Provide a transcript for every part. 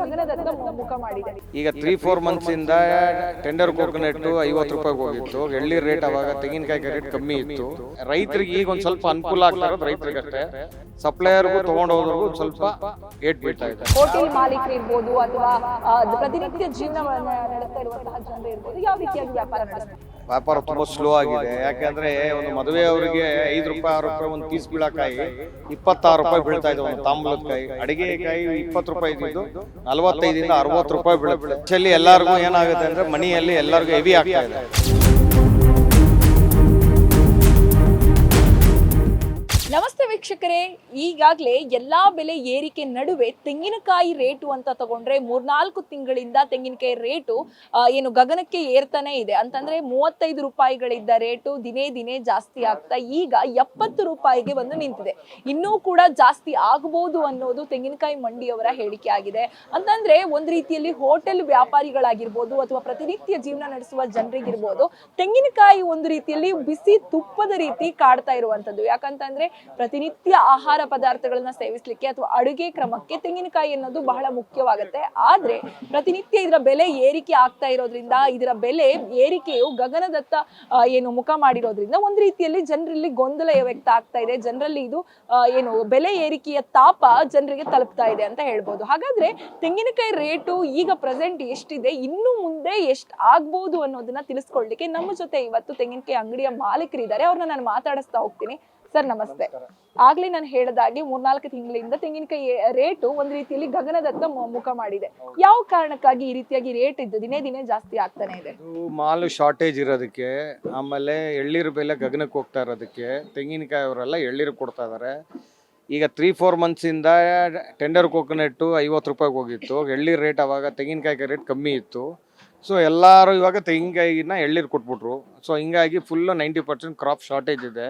ಗಗನದತ್ತ ಮುಖ ಮಾಡಿದೆ. ಈಗ ತ್ರೀ ಫೋರ್ ಮಂತ್ಸ್ ಇಂದ ಟೆಂಡರ್ ಕೋಕೋನಟ್ ಐವತ್ತು ರೂಪಾಯಿಗೆ ಹೋಗಿತ್ತು. ಎಳ್ಳಿ ರೇಟ್ ಅವಾಗ ತೆಂಗಿನಕಾಯಿ ರೇಟ್ ಕಮ್ಮಿ ಇತ್ತು. ರೈತರಿಗೆ ಈಗ ಒಂದ್ ಸ್ವಲ್ಪ ಅನುಕೂಲ ಆಗ್ತಾ ಇರೋದು ರೈತರಿಗಷ್ಟೇ. ಸಪ್ಲೈಯರ್ಗೂ ತಗೊಂಡೋದ್ರಿಗೂ ಹೋದ್ರು ಸ್ವಲ್ಪ ಏಟ್ ಬೀಳ್ತಾ ಇದೆ. ಹೋಟೆಲ್ ಮಾಲೀಕರು ಇರ್ಬೋದು ಅಥವಾ ಪ್ರತಿನಿತ್ಯ ಜೀವನ ನಡೆಸ್ತಾ ಇರುವಂತಹ ಜನರು ಇರ್ಬೋದು ಯಾವ ರೀತಿಯಾಗಿ ವ್ಯಾಪಾರ ನಡೆಸ್ತಾರೆ? ವ್ಯಾಪಾರ ತುಂಬಾ ಸ್ಲೋ ಆಗಿದೆ. ಯಾಕಂದ್ರೆ ಒಂದು ಮದುವೆ ಅವರಿಗೆ ಐದು ರೂಪಾಯಿ, ಆರು ರೂಪಾಯಿ ಒಂದು ಪೀಸ್ ಬೀಳಕಾಯಿ, ಇಪ್ಪತ್ತಾರು ರೂಪಾಯಿ ಬೀಳ್ತಾ ಇದೆ ಒಂದು ತಾಂಬೂಲದ ಕಾಯಿ. ಅಡಿಗೆ ಕಾಯಿ ಇಪ್ಪತ್ತು ರೂಪಾಯಿ ಇದ್ದು ನಲವತ್ತೈದಿಂದ ಅರವತ್ತು ರೂಪಾಯಿ ಬೀಳುತ್ತೆ. ಎಲ್ಲರಿಗೂ ಏನಾಗುತ್ತೆ ಅಂದ್ರೆ ಮನೆಯಲ್ಲಿ ಎಲ್ಲರಿಗೂ ಹೆವಿ ಆಗ್ತಾ ಇದೆ. ನಮಸ್ತೆ ವೀಕ್ಷಕರೇ. ಈಗಾಗಲೇ ಎಲ್ಲ ಬೆಲೆ ಏರಿಕೆ ನಡುವೆ ತೆಂಗಿನಕಾಯಿ ರೇಟು ಅಂತ ತಗೊಂಡ್ರೆ ಮೂರ್ನಾಲ್ಕು ತಿಂಗಳಿಂದ ತೆಂಗಿನಕಾಯಿ ರೇಟು ಏನು ಗಗನಕ್ಕೆ ಏರ್ತಾನೆ ಇದೆ. ಅಂತಂದ್ರೆ ಮೂವತ್ತೈದು ರೂಪಾಯಿಗಳಿದ್ದ ರೇಟು ದಿನೇ ದಿನೇ ಜಾಸ್ತಿ ಆಗ್ತಾ ಈಗ ಎಪ್ಪತ್ತು ರೂಪಾಯಿಗೆ ಬಂದು ನಿಂತಿದೆ. ಇನ್ನೂ ಕೂಡ ಜಾಸ್ತಿ ಆಗಬಹುದು ಅನ್ನೋದು ತೆಂಗಿನಕಾಯಿ ಮಂಡಿಯವರ ಹೇಳಿಕೆ ಆಗಿದೆ. ಅಂತಂದ್ರೆ ಒಂದ್ ರೀತಿಯಲ್ಲಿ ಹೋಟೆಲ್ ವ್ಯಾಪಾರಿಗಳಾಗಿರ್ಬೋದು ಅಥವಾ ಪ್ರತಿನಿತ್ಯ ಜೀವನ ನಡೆಸುವ ಜನರಿಗಿರ್ಬೋದು, ತೆಂಗಿನಕಾಯಿ ಒಂದು ರೀತಿಯಲ್ಲಿ ಬಿಸಿ ತುಪ್ಪದ ರೀತಿ ಕಾಡ್ತಾ ಇರುವಂತದ್ದು ಯಾಕಂತಂದ್ರೆ ಪ್ರತಿನಿತ್ಯ ಆಹಾರ ಪದಾರ್ಥಗಳನ್ನ ಸೇವಿಸ್ಲಿಕ್ಕೆ ಅಥವಾ ಅಡುಗೆ ಕ್ರಮಕ್ಕೆ ತೆಂಗಿನಕಾಯಿ ಅನ್ನೋದು ಬಹಳ ಮುಖ್ಯವಾಗುತ್ತೆ. ಆದ್ರೆ ಪ್ರತಿನಿತ್ಯ ಇದರ ಬೆಲೆ ಏರಿಕೆ ಆಗ್ತಾ ಇರೋದ್ರಿಂದ, ಇದರ ಬೆಲೆ ಏರಿಕೆಯು ಗಗನದತ್ತ ಏನು ಮುಖ ಮಾಡಿರೋದ್ರಿಂದ ಒಂದು ರೀತಿಯಲ್ಲಿ ಜನರಲ್ಲಿ ಗೊಂದಲ ವ್ಯಕ್ತ ಆಗ್ತಾ ಇದೆ. ಜನರಲ್ಲಿ ಇದು ಏನು ಬೆಲೆ ಏರಿಕೆಯ ತಾಪ ಜನರಿಗೆ ತಲುಪ್ತಾ ಇದೆ ಅಂತ ಹೇಳ್ಬೋದು. ಹಾಗಾದ್ರೆ ತೆಂಗಿನಕಾಯಿ ರೇಟು ಈಗ ಪ್ರೆಸೆಂಟ್ ಎಷ್ಟಿದೆ, ಇನ್ನು ಮುಂದೆ ಎಷ್ಟು ಆಗ್ಬೋದು ಅನ್ನೋದನ್ನ ತಿಳಿಸ್ಕೊಳ್ಲಿಕ್ಕೆ ನಮ್ಮ ಜೊತೆ ಇವತ್ತು ತೆಂಗಿನಕಾಯಿ ಅಂಗಡಿಯ ಮಾಲೀಕರಿದ್ದಾರೆ. ಅವ್ರನ್ನ ನಾನು ಮಾತಾಡಿಸ್ತಾ ಹೋಗ್ತೀನಿ. ಸರ್ ನಮಸ್ತೆ. ಆಗ್ಲಿ ನಾನು ಹೇಳದಾಗಿ ಮೂರ್ನಾಲ್ಕು ತಿಂಗಳಿಂದ ತೆಂಗಿನಕಾಯಿ ರೇಟು ಒಂದು ರೀತಿಯಲ್ಲಿ ಗಗನದತ್ತ ಮುಖ ಮಾಡಿದೆ. ಯಾವ ಕಾರಣಕ್ಕಾಗಿ ಈ ರೀತಿಯಾಗಿ ರೇಟ್ ಇದ್ದು ದಿನೇ ದಿನೇ ಜಾಸ್ತಿ ಆಗ್ತಾನೆ ಇದೆ? ಮಾಲು ಶಾರ್ಟೇಜ್ ಇರೋದಕ್ಕೆ ಆಮೇಲೆ ಎಳ್ನೀರು ಬೆಲೆ ಗಗನಕ್ಕೆ ಹೋಗ್ತಾ ಇರೋದಕ್ಕೆ ತೆಂಗಿನಕಾಯಿ ಅವರೆಲ್ಲ ಎಳ್ಳೀರು ಕೊಡ್ತಾ ಇದ್ದಾರೆ ಈಗ ತ್ರೀ ಫೋರ್ ಮಂತ್ಸಿಂದ ಟೆಂಡರ್ ಕೋಕೋನಟ್ಟು ಐವತ್ತು ರೂಪಾಯಿಗೆ ಹೋಗಿತ್ತು. ಎಳ್ಳೀರು ರೇಟ್ ಅವಾಗ ತೆಂಗಿನಕಾಯಿ ರೇಟ್ ಕಮ್ಮಿ ಇತ್ತು. ಸೊ ಎಲ್ಲರೂ ಇವಾಗ ತೆಂಗಿನಕಾಯಿನ ಎಳ್ಳೀರು ಕೊಟ್ಬಿಟ್ರು. ಸೊ ಹಿಂಗಾಗಿ full ninety percent crop shortage ಇದೆ.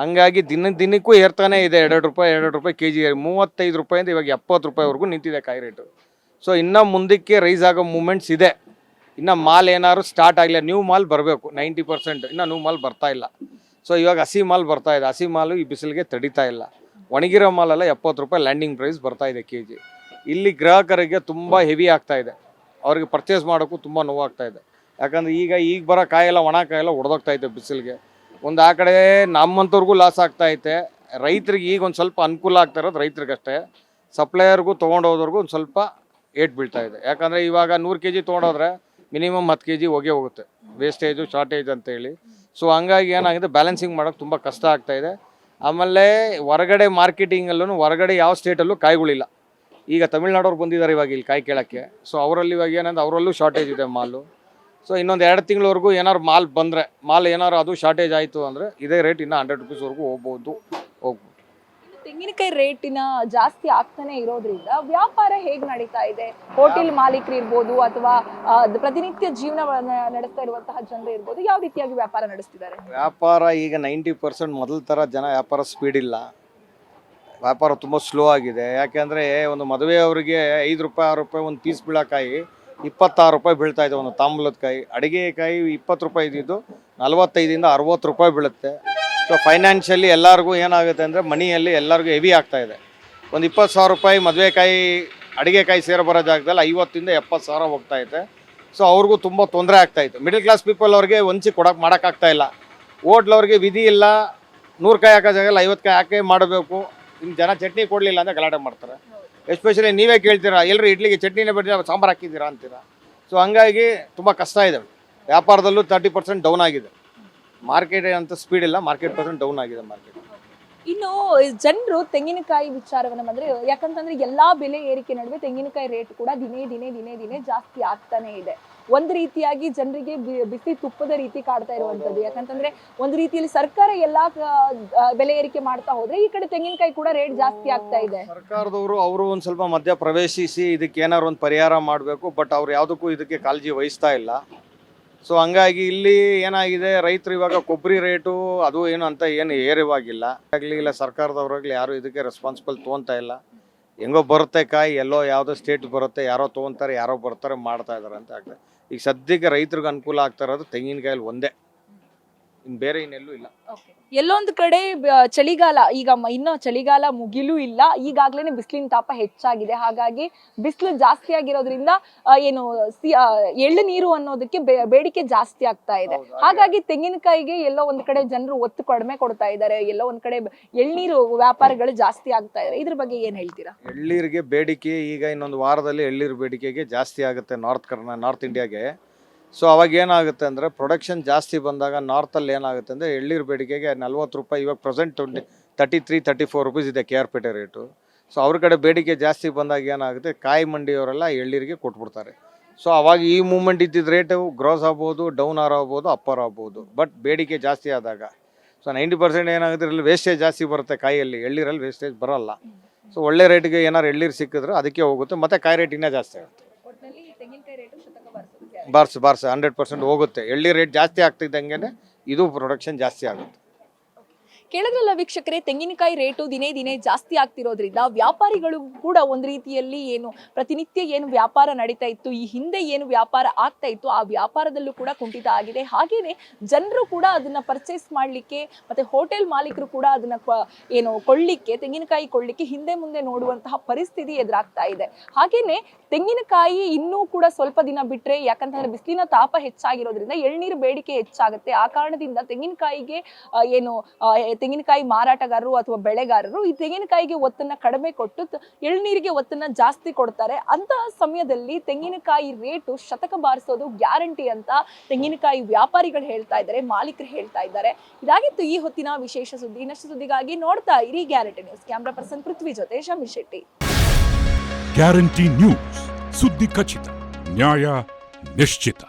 ಹಂಗಾಗಿ ದಿನ ದಿನಕ್ಕೂ ಏರ್ತಾನೆ ಇದೆ ಎರಡು ರೂಪಾಯಿ ಎರಡು ರೂಪಾಯಿ ಕೆ ಜಿ ಮೂವತ್ತೈದು ರೂಪಾಯಿಂದ ಇವಾಗ ಎಪ್ಪತ್ತು ರೂಪಾಯಿವರೆಗೂ ನಿಂತಿದೆ ಕಾಯಿ ರೇಟು. ಸೊ ಇನ್ನೂ ಮುಂದಕ್ಕೆ ರೈಸ್ ಆಗೋ ಮೂಮೆಂಟ್ಸ್ ಇದೆ. ಇನ್ನು ಮಾಲ್ ಏನಾದ್ರು ಸ್ಟಾರ್ಟ್ ಆಗಲಿಲ್ಲ ನ್ಯೂ ಮಾಲ್ ಬರಬೇಕು ನೈಂಟಿ ಪರ್ಸೆಂಟ್ ಇನ್ನೂ ನ್ಯೂ ಮಾಲ್ ಬರ್ತಾ ಇಲ್ಲ. ಸೊ ಇವಾಗ ಹಸಿ ಮಾಲ್ ಬರ್ತಾ ಇದೆ. ಹಸಿ ಮಾಲು ಈ ಬಿಸಿಲಿಗೆ ತಡಿತಾ ಇಲ್ಲ. ಒಣಗಿರೋ ಮಾಲೆಲ್ಲ ಎಪ್ಪತ್ತು ರೂಪಾಯಿ ಲ್ಯಾಂಡಿಂಗ್ ಪ್ರೈಸ್ ಬರ್ತಾ ಇದೆ ಕೆ ಜಿ ಇಲ್ಲಿ ಗ್ರಾಹಕರಿಗೆ ತುಂಬ ಹೆವಿ ಆಗ್ತಾ ಇದೆ. ಅವ್ರಿಗೆ ಪರ್ಚೇಸ್ ಮಾಡೋಕ್ಕೂ ತುಂಬ ನೋವಾಗ್ತಾ ಇದೆ. ಯಾಕಂದ್ರೆ ಈಗ ಈಗ ಬರೋ ಕಾಯೆಲ್ಲ, ಒಣ ಕಾಯೆಲ್ಲ ಒಡೆದೋಗ್ತಾ ಇದೆ ಬಿಸಿಲಿಗೆ. ಒಂದು ಆ ಕಡೆ ನಮ್ಮಂಥವ್ರಿಗೂ ಲಾಸ್ ಆಗ್ತಾ ಐತೆ. ರೈತರಿಗೆ ಈಗ ಒಂದು ಸ್ವಲ್ಪ ಅನುಕೂಲ ಆಗ್ತಾ ಇರೋದು ರೈತರಿಗಷ್ಟೇ. ಸಪ್ಲೈಯರ್ಗೂ ತೊಗೊಂಡೋದವ್ರಿಗೂ ಒಂದು ಸ್ವಲ್ಪ ಏಟ್ ಬೀಳ್ತಾ ಇದೆ. ಯಾಕಂದರೆ ಇವಾಗ ನೂರು ಕೆ ಜಿ ತೊಗೊಂಡೋದ್ರೆ ಮಿನಿಮಮ್ ಹತ್ತು ಕೆ ಜಿ ಹೋಗೇ ಹೋಗುತ್ತೆ. ವೇಸ್ಟೇಜು ಶಾರ್ಟೇಜ್ ಅಂತೇಳಿ ಸೊ ಹಂಗಾಗಿ ಏನಾಗಿದೆ? ಬ್ಯಾಲೆನ್ಸಿಂಗ್ ಮಾಡೋಕ್ಕೆ ತುಂಬ ಕಷ್ಟ ಆಗ್ತಾ ಇದೆ. ಆಮೇಲೆ ಹೊರಗಡೆ ಮಾರ್ಕೆಟಿಂಗಲ್ಲೂ ಹೊರಗಡೆ ಯಾವ ಸ್ಟೇಟಲ್ಲೂ ಕಾಯಿಗಳಿಲ್ಲ. ಈಗ ತಮಿಳ್ನಾಡವ್ರು ಬಂದಿದ್ದಾರೆ ಇವಾಗ ಇಲ್ಲಿ ಕಾಯಿ ಕೇಳೋಕ್ಕೆ. ಸೊ ಅವರಲ್ಲಿ ಇವಾಗ ಏನಂದ್ರೆ, ಅವರಲ್ಲೂ ಶಾರ್ಟೇಜ್ ಇದೆ ಮಾಲು. ಸೊ ಇನ್ನೊಂದು ಎರಡು ತಿಂಗಳವರೆಗೂ ಏನಾದ್ರು ಮಾಲ್ ಬಂದರೆ ಮಾಲ್ ಏನಾದ್ರು ಅದು ಶಾರ್ಟೇಜ್ ಆಯಿತು ಅಂದರೆ ಇದೇ ರೇಟ್ ಇನ್ನೂ ಹಂಡ್ರೆಡ್ ರುಪೀಸ್ವರೆಗೂ ಹೋಗ್ಬೋದು ಹೋಗ್ಬೋದು. ತೆಂಗಿನಕಾಯಿ ರೇಟಿನ ಜಾಸ್ತಿ ಆಗ್ತಾನೆ ಇರೋದ್ರಿಂದ ವ್ಯಾಪಾರ ಹೇಗ್ ನಡೀತಾ ಇದೆ? ಹೋಟೆಲ್ ಮಾಲೀಕರು ಇರ್ಬೋದು ಅಥವಾ ಪ್ರತಿನಿತ್ಯ ಜೀವನ ನಡೆಸ್ತಾ ಇರುವಂತಹ ಜನರು ಇರ್ಬೋದು ಯಾವ ರೀತಿಯಾಗಿ ವ್ಯಾಪಾರ ನಡೆಸ್ತಿದ್ದಾರೆ? ವ್ಯಾಪಾರ ಈಗ ನೈಂಟಿ ಪರ್ಸೆಂಟ್ ಮೊದಲ ಥರ ಜನ ವ್ಯಾಪಾರ ಸ್ಪೀಡ್ ಇಲ್ಲ. ವ್ಯಾಪಾರ ತುಂಬ ಸ್ಲೋ ಆಗಿದೆ. ಯಾಕೆಂದರೆ ಒಂದು ಮದುವೆ ಅವರಿಗೆ ಐದು ರೂಪಾಯಿ ಆರು ರೂಪಾಯಿ ಒಂದು ಪೀಸ್ ಬೀಳಕಾಯಿ ಇಪ್ಪತ್ತಾರು ರೂಪಾಯಿ ಬೀಳ್ತಾ ಇದೆ ಒಂದು ತಾಂಬೂಲದ ಕಾಯಿ. ಅಡಿಗೆ ಕಾಯಿ ಇಪ್ಪತ್ತು ರೂಪಾಯಿ ಇದ್ದಿದ್ದು, ನಲವತ್ತೈದಿಂದ ಅರವತ್ತು ರೂಪಾಯಿ ಬೀಳುತ್ತೆ. ಸೊ ಫೈನಾನ್ಷಿಯಲಿ ಎಲ್ಲರಿಗೂ ಏನಾಗುತ್ತೆ ಅಂದರೆ, ಮನಿಯಲ್ಲಿ ಎಲ್ಲರಿಗೂ ಹೆವಿ ಆಗ್ತಾ ಇದೆ. ಒಂದು ಇಪ್ಪತ್ತು ಸಾವಿರ ರೂಪಾಯಿ ಮದುವೆಕಾಯಿ ಅಡಿಗೆಕಾಯಿ ಸೇರೋ ಬರೋ ಜಾಗದಲ್ಲಿ ಐವತ್ತಿಂದ ಎಪ್ಪತ್ತು ಸಾವಿರ ಹೋಗ್ತಾ ಇದೆ. ಸೊ ಅವ್ರಿಗೂ ತುಂಬ ತೊಂದರೆ ಆಗ್ತಾ ಇತ್ತು ಮಿಡಲ್ ಕ್ಲಾಸ್ ಪೀಪಲ್ ಅವ್ರಿಗೆ ಒಂಚಿ ಕೊಡೋಕೆ ಮಾಡೋಕ್ಕಾಗ್ತಾ ಇಲ್ಲ. ಹೋಟ್ಲವ್ರಿಗೆ ವಿಧಿ ಇಲ್ಲ. ನೂರು ಕಾಯಿ ಹಾಕೋ ಜಾಗದಲ್ಲಿ ಐವತ್ತು ಕಾಯಿ ಹಾಕೇ ಮಾಡಬೇಕು. ಇನ್ನು ಜನ ಚಟ್ನಿ ಕೊಡಲಿಲ್ಲ ಅಂದರೆ ಗಲಾಟೆ ಮಾಡ್ತಾರೆ. ಎಸ್ಪೆಷಲಿ ನೀವೇ ಕೇಳ್ತೀರಾ ಎಲ್ಲರೂ ಇಡ್ಲಿಗೆ ಚಟ್ನಿನೇ ಬಿಟ್ಟು ಸಾಂಬಾರು ಹಾಕಿದ್ದೀರಾ ಅಂತೀರಾ? ಸೊ ಹಂಗಾಗಿ ತುಂಬ ಕಷ್ಟ ಇದೆ. ವ್ಯಾಪಾರದಲ್ಲೂ ತರ್ಟಿ ಪರ್ಸೆಂಟ್ ಡೌನ್ ಆಗಿದೆ. ಮಾರ್ಕೆಟ್ ಅಂತ ಸ್ಪೀಡ್ ಇಲ್ಲ ಮಾರ್ಕೆಟ್ ಪರ್ಸೆಂಟ್ ಡೌನ್ ಆಗಿದೆ ಮಾರ್ಕೆಟ್ ಇನ್ನು ಜನರು ತೆಂಗಿನಕಾಯಿ ವಿಚಾರವನ್ನ ಬಂದ್ರೆ, ಯಾಕಂತಂದ್ರೆ ಎಲ್ಲಾ ಬೆಲೆ ಏರಿಕೆ ನಡುವೆ ತೆಂಗಿನಕಾಯಿ ರೇಟ್ ಕೂಡ ದಿನೇ ದಿನೇ ದಿನೇ ದಿನೇ ಜಾಸ್ತಿ ಆಗ್ತಾನೆ ಇದೆ. ಒಂದ್ ರೀತಿಯಾಗಿ ಜನರಿಗೆ ಬಿಸಿ ತುಪ್ಪದ ರೀತಿ ಕಾಡ್ತಾ ಇರುವಂತದ್ದು. ಯಾಕಂತಂದ್ರೆ ಒಂದು ರೀತಿಯಲ್ಲಿ ಸರ್ಕಾರ ಎಲ್ಲಾ ಬೆಲೆ ಏರಿಕೆ ಮಾಡ್ತಾ ಹೋದ್ರೆ ಈ ಕಡೆ ತೆಂಗಿನಕಾಯಿ ಕೂಡ ರೇಟ್ ಜಾಸ್ತಿ ಆಗ್ತಾ ಇದೆ. ಸರ್ಕಾರದವರು ಅವರು ಒಂದ್ ಸ್ವಲ್ಪ ಮಧ್ಯ ಪ್ರವೇಶಿಸಿ ಇದಕ್ಕೆ ಏನಾದ್ರು ಒಂದು ಪರಿಹಾರ ಮಾಡಬೇಕು, ಬಟ್ ಅವ್ರು ಯಾವುದಕ್ಕೂ ಇದಕ್ಕೆ ಕಾಳಜಿ ವಹಿಸ್ತಾ ಇಲ್ಲ. ಸೊ ಹಂಗಾಗಿ ಇಲ್ಲಿ ಏನಾಗಿದೆ, ರೈತರು ಇವಾಗ ಕೊಬ್ಬರಿ ರೇಟು ಅದು ಏನು ಅಂತ ಏನು ಏರಿವಾಗಿಲ್ಲ. ಆಗಲಿ ಇಲ್ಲ, ಸರ್ಕಾರದವ್ರಾಗಲಿ ಯಾರು ಇದಕ್ಕೆ ರೆಸ್ಪಾನ್ಸಿಬಲ್ ತೊಗೊತಾ ಇಲ್ಲ. ಹೆಂಗೋ ಬರುತ್ತೆ ಕಾಯಿ, ಎಲ್ಲೋ ಯಾವುದೋ ಸ್ಟೇಟ್ ಬರುತ್ತೆ, ಯಾರೋ ತೊಗೊತಾರೆ ಯಾರೋ ಬರ್ತಾರೆ, ಮಾಡ್ತಾ ಇದ್ದಾರೆ ಅಂತ ಆಗ್ತದೆ ಈಗ ಸದ್ಯಕ್ಕೆ ರೈತರಿಗೆ ಅನುಕೂಲ ಆಗ್ತಾ ಇರೋದು ತೆಂಗಿನಕಾಯಲ್ಲಿ ಒಂದೇ. ಇನ್ನು ಬೇರೆ ಇನ್ನೆಲ್ಲೂ ಇಲ್ಲ. ಎಲ್ಲೊಂದು ಕಡೆ ಬ- ಚಳಿಗಾಲ ಈಗ ಇನ್ನು ಇನ್ನೂ ಚಳಿಗಾಲ ಮುಗಿಲೂ ಇಲ್ಲ. ಈಗಾಗ್ಲೇ ಬಿಸಿಲಿನ ತಾಪ ಹೆಚ್ಚಾಗಿದೆ. ಹಾಗಾಗಿ ಬಿಸಿಲು ಜಾಸ್ತಿ ಆಗಿರೋದ್ರಿಂದ ಆ, ಏನು ಸಿ- ಆ, ಎಳ್ಳು ನೀರು ಅನ್ನೋದಕ್ಕೆ ಬೇ- ಬೇಡಿಕೆ ಜಾಸ್ತಿ ಆಗ್ತಾ ಇದೆ. ಹೌದು, ಹಾಗೆ. ಹಾಗಾಗಿ ತೆಂಗಿನಕಾಯಿಗೆ ಎಲ್ಲೋ ಒಂದ್ ಕಡೆ ಜನರು ಒತ್ತು ಕಡಿಮೆ ಕೊಡ್ತಾ ಇದ್ದಾರೆ. ಎಲ್ಲೋ ಒಂದ್ ಕಡೆ ಎಳ್ನೀರು ವ್ಯಾಪಾರಗಳು ಜಾಸ್ತಿ ಆಗ್ತಾ ಇದೆ ಇದ್ರ ಬಗ್ಗೆ ಏನ್ ಹೇಳ್ತೀರಾ? ಎಳ್ಳೀರಿಗೆ ಬೇಡಿಕೆ ಈಗ ಇನ್ನೊಂದು ವಾರದಲ್ಲಿ ಎಳ್ಳೀರು ಬೇಡಿಕೆಗೆ ಜಾಸ್ತಿ ಆಗುತ್ತೆ ನಾರ್ತ್ ಕರ್ನಾ ನಾರ್ತ್ ಇಂಡಿಯಾಗೆ. ಸೊ ಅವಾಗ ಏನಾಗುತ್ತೆ ಅಂದರೆ ಪ್ರೊಡಕ್ಷನ್ ಜಾಸ್ತಿ ಬಂದಾಗ ನಾರ್ತಲ್ಲಿ ಏನಾಗುತ್ತೆ ಅಂದರೆ ಎಳ್ಳೀರು ಬೇಡಿಕೆಗೆ ನಲ್ವತ್ತು ರೂಪಾಯಿ, ಇವಾಗ present twenty thirty three thirty four rupees ಇದೆ K R Pete rate so ಅವ್ರ ಕಡೆ ಬೇಡಿಕೆ ಜಾಸ್ತಿ ಬಂದಾಗ ಏನಾಗುತ್ತೆ ಕಾಯಿ ಮಂಡಿಯವರೆಲ್ಲ ಎಳ್ಳೀರಿಗೆ ಕೊಟ್ಬಿಡ್ತಾರೆ. ಸೊ ಅವಾಗ ಈ ಮೂಮೆಂಟ್ ಇದ್ದಿದ್ದ ರೇಟು ಗ್ರೋಸ್ ಆಗ್ಬೋದು ಡೌನ್ ಆರ್ ಆಗ್ಬೋದು ಅಪ್ಪರ್ ಆಗ್ಬೋದು. ಬಟ್ ಬೇಡಿಕೆ ಜಾಸ್ತಿ ಆದಾಗ ಸೊ ನೈಂಟಿ ಪರ್ಸೆಂಟ್ ಏನಾಗುತ್ತೆ ಇಲ್ಲಿ ವೇಸ್ಟೇಜ್ ಜಾಸ್ತಿ ಬರುತ್ತೆ ಕಾಯಿಯಲ್ಲಿ ಎಳ್ಳೀರಲ್ಲಿ ವೇಸ್ಟೇಜ್ ಬರೋಲ್ಲ. ಸೊ ಒಳ್ಳೆ ರೇಟ್ಗೆ ಏನಾರು ಎಳ್ಳೀರು ಸಿಕ್ಕಿದ್ರೆ ಅದಕ್ಕೆ ಹೋಗುತ್ತೆ, ಮತ್ತೆ ಕಾಯಿ ರೇಟ್ ಇನ್ನೂ ಜಾಸ್ತಿ ಆಗುತ್ತೆ. ಬಾರ್ಸ್ ಬಾರ್ಸ್ ಹಂಡ್ರೆಡ್ ಪರ್ಸೆಂಟ್ ಹೋಗುತ್ತೆ. ಎಳ್ಳಿ ರೇಟ್ ಜಾಸ್ತಿ ಆಗ್ತಿದ್ದಂಗೆ ಇದು ಪ್ರೊಡಕ್ಷನ್ ಜಾಸ್ತಿ ಆಗುತ್ತೆ. ಕೇಳಿದ್ರಲ್ಲ ವೀಕ್ಷಕರೇ, ತೆಂಗಿನಕಾಯಿ ರೇಟು ದಿನೇ ದಿನೇ ಜಾಸ್ತಿ ಆಗ್ತಿರೋದ್ರಿಂದ ವ್ಯಾಪಾರಿಗಳು ಕೂಡ ಒಂದು ರೀತಿಯಲ್ಲಿ ಏನು ಪ್ರತಿನಿತ್ಯ ಏನು ವ್ಯಾಪಾರ ನಡೀತಾ ಇತ್ತು, ಈ ಹಿಂದೆ ಏನು ವ್ಯಾಪಾರ ಆಗ್ತಾ ಇತ್ತು, ಆ ವ್ಯಾಪಾರದಲ್ಲೂ ಕೂಡ ಕುಂಠಿತ ಆಗಿದೆ. ಹಾಗೇನೆ ಜನರು ಕೂಡ ಅದನ್ನ ಪರ್ಚೇಸ್ ಮಾಡಲಿಕ್ಕೆ ಮತ್ತೆ ಹೋಟೆಲ್ ಮಾಲೀಕರು ಕೂಡ ಅದನ್ನ ಏನು ಕೊಳ್ಳಿಕ್ಕೆ, ತೆಂಗಿನಕಾಯಿ ಕೊಳ್ಳಿಕ್ಕೆ ಹಿಂದೆ ಮುಂದೆ ನೋಡುವಂತಹ ಪರಿಸ್ಥಿತಿ ಎದುರಾಗ್ತಾ ಇದೆ. ಹಾಗೇನೆ ತೆಂಗಿನಕಾಯಿ ಇನ್ನೂ ಕೂಡ ಸ್ವಲ್ಪ ದಿನ ಬಿಟ್ರೆ, ಯಾಕಂತಂದ್ರೆ ಬಿಸಿಲಿನ ತಾಪ ಹೆಚ್ಚಾಗಿರೋದ್ರಿಂದ ಎಳ್ನೀರು ಬೇಡಿಕೆ ಹೆಚ್ಚಾಗುತ್ತೆ. ಆ ಕಾರಣದಿಂದ ತೆಂಗಿನಕಾಯಿಗೆ ಏನು ತೆಂಗಿನಕಾಯಿ ಮಾರಾಟಗಾರರು ಅಥವಾ ಬೆಳೆಗಾರರು ಈ ತೆಂಗಿನಕಾಯಿಗೆ ಒತ್ತನ್ನ ಕಡಿಮೆ ಕೊಟ್ಟು ಎಳ್ನೀರಿಗೆ ಒತ್ತನ್ನ ಜಾಸ್ತಿ ಕೊಡ್ತಾರೆ. ಅಂತಹ ಸಮಯದಲ್ಲಿ ತೆಂಗಿನಕಾಯಿ ರೇಟು ಶತಕ ಬಾರಿಸೋದು ಗ್ಯಾರಂಟಿ ಅಂತ ತೆಂಗಿನಕಾಯಿ ವ್ಯಾಪಾರಿಗಳು ಹೇಳ್ತಾ ಇದ್ದಾರೆ, ಮಾಲೀಕರು ಹೇಳ್ತಾ ಇದ್ದಾರೆ. ಇದಾಗಿತ್ತು ಈ ಹೊತ್ತಿನ ವಿಶೇಷ ಸುದ್ದಿ. ಇನ್ನಷ್ಟು ಸುದ್ದಿಗಾಗಿ ನೋಡ್ತಾ ಇರಿ guarantee news. Camera person Prithvi ಜೊತೆ ಶಮಿ ಶೆಟ್ಟಿ. Guarantee news. ಸುದ್ದಿ ಖಚಿತ, ನ್ಯಾಯ ನಿಶ್ಚಿತ.